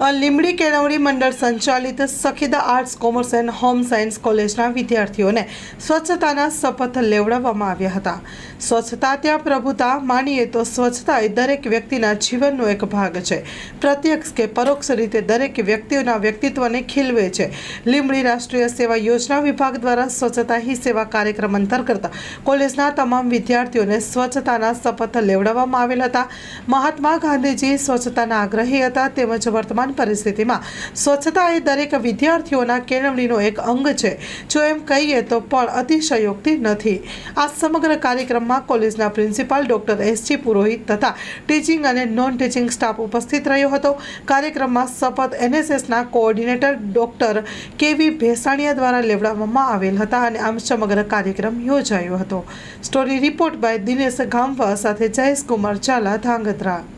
અ, લીંબડી કેળવણી મંડળ સંચાલિત Sakhida arts, commerce and home science કોલેજના વિદ્યાર્થીઓને સ્વચ્છતાના શપથ લેવડાવવામાં આવ્યા હતા. સ્વચ્છતા ત્યાં પ્રભુતા, માનીએ તો સ્વચ્છતા એ દરેક વ્યક્તિના જીવનનો એક ભાગ છે. પ્રત્યક્ષ કે પરોક્ષ રીતે દરેક વ્યક્તિઓના વ્યક્તિત્વને ખીલવે છે. લીંબડી રાષ્ટ્રીય સેવા યોજના વિભાગ દ્વારા સ્વચ્છતા હી સેવા કાર્યક્રમ અંતર્ગત કોલેજના તમામ વિદ્યાર્થીઓને સ્વચ્છતાના શપથ લેવડાવવામાં આવેલ હતા. મહાત્મા ગાંધીજી સ્વચ્છતાના આગ્રહી હતા તેમજ વર્તમાન પરિસ્થિતિમાં સ્વચ્છતા એ દરેક વિદ્યાર્થીઓના કેળવણીનો એક અંગ છે. જો એમ કહીએ તો પણ અતિશયોક્તિ નથી. આ સમગ્ર કાર્યક્રમમાં કોલેજના પ્રિન્સિપાલ ડોક્ટર એસજી પુરોહિત તથા ટીચિંગ અને નોન ટીચિંગ સ્ટાફ ઉપસ્થિત રહ્યો હતો. કાર્યક્રમમાં શપથ એનએસએસના કોઓર્ડિનેટર ડોક્ટર કેવી ભેસાણીયા દ્વારા લેવડાવવામાં આવેલ હતા અને આમ સમગ્ર કાર્યક્રમ યોજાયો હતો. સ્ટોરી રિપોર્ટ બાય દિનેશ ગામવા સાથે જયેશ કુમાર ઝાલા, ધાંગધ્રા.